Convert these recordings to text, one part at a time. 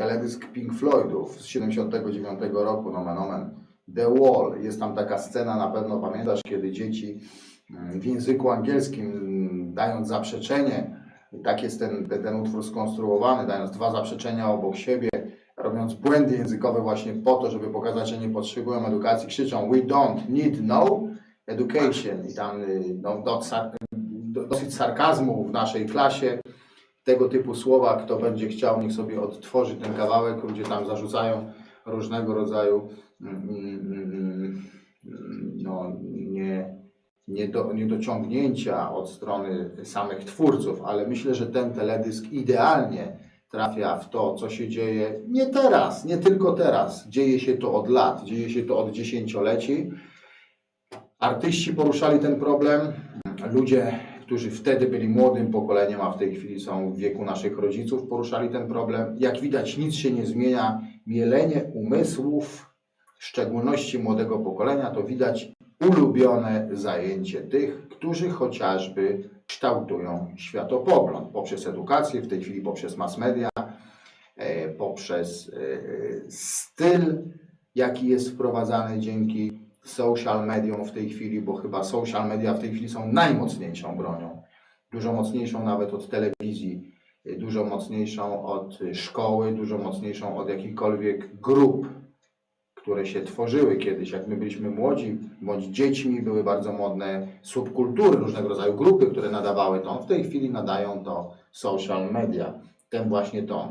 teledysk Pink Floydów z 79 roku, nomen omen, The Wall. Jest tam taka scena, na pewno pamiętasz, kiedy dzieci mm, w języku angielskim, mm, dając zaprzeczenie, tak jest ten, ten, utwór skonstruowany, dając dwa zaprzeczenia obok siebie, robiąc błędy językowe właśnie po to, żeby pokazać, że nie potrzebują edukacji, krzyczą We don't need no education i tam y, no, dosyć sarkazmu w naszej klasie, tego typu słowa, kto będzie chciał, niech sobie odtworzy ten kawałek, ludzie tam zarzucają różnego rodzaju mm, mm, mm, no, nie, nie do, niedociągnięcia od strony samych twórców, ale myślę, że ten teledysk idealnie trafia w to, co się dzieje nie teraz, nie tylko teraz. Dzieje się to od lat, dzieje się to od dziesięcioleci. Artyści poruszali ten problem, ludzie, którzy wtedy byli młodym pokoleniem, a w tej chwili są w wieku naszych rodziców, poruszali ten problem. Jak widać, nic się nie zmienia. Mielenie umysłów, w szczególności młodego pokolenia, to widać ulubione zajęcie tych, którzy chociażby kształtują światopogląd poprzez edukację, w tej chwili poprzez mass media, e, poprzez e, styl, jaki jest wprowadzany dzięki social mediom w tej chwili, bo chyba social media w tej chwili są najmocniejszą bronią, dużo mocniejszą nawet od telewizji, dużo mocniejszą od szkoły, dużo mocniejszą od jakichkolwiek grup, które się tworzyły kiedyś, jak my byliśmy młodzi, bądź dziećmi, były bardzo modne subkultury, różnego rodzaju grupy, które nadawały ton. W tej chwili nadają to social media, ten właśnie ton.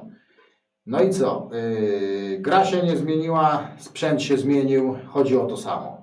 No i co? Yy, gra się nie zmieniła, sprzęt się zmienił, chodzi o to samo.